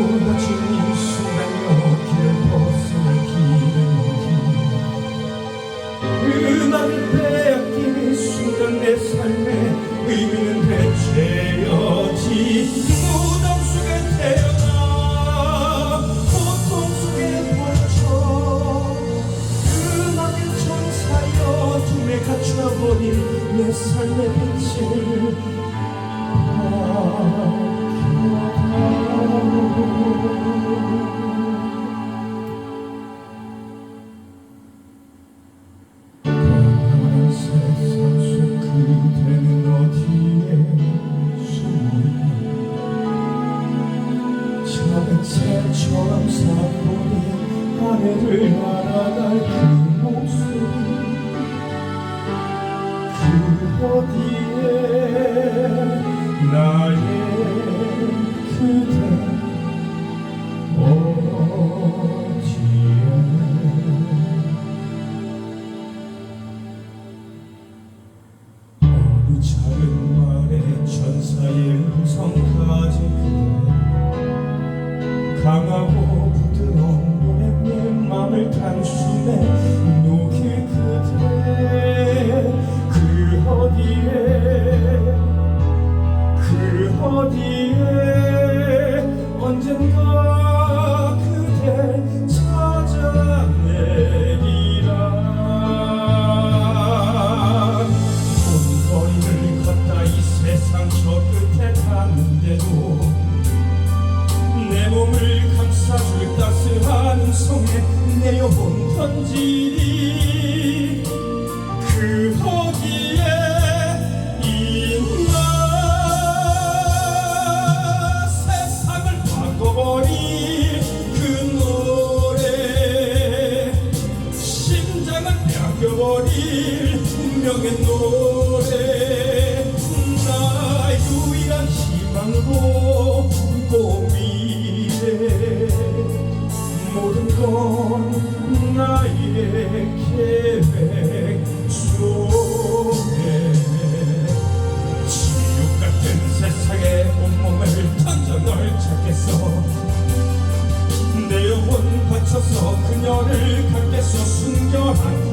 이 순간여 길을 벗어날 길은 음악을 빼앗긴 이 순간 내 삶의 의미는 대체여지 무덤 속에 태어나 고통 속에 벌쳐 음악의 천사여 품에 갇혀버린 내 삶의 빛을 새처럼 사고린 아내를 알아갈 그 목소리 그 어디 단숨에 녹일 그대 그 어디에 그 어디에 언젠가 그대 찾아내리라. 온 거리를 걷다 이 세상 저 끝에 닿는데도 내 몸을 감싸줄 따스한 음성에 내 영혼 던지리. 그 어디에 있나 세상을 바꿔버린 그 노래. 심장을 빼앗겨버릴 운명의 노래. 나 유일한 희망으로 나의 계획 속에 지옥 같은 세상에 온몸을 던져 널 찾겠어. 내 영혼 바쳐서 그녀를 갖겠어. 순결한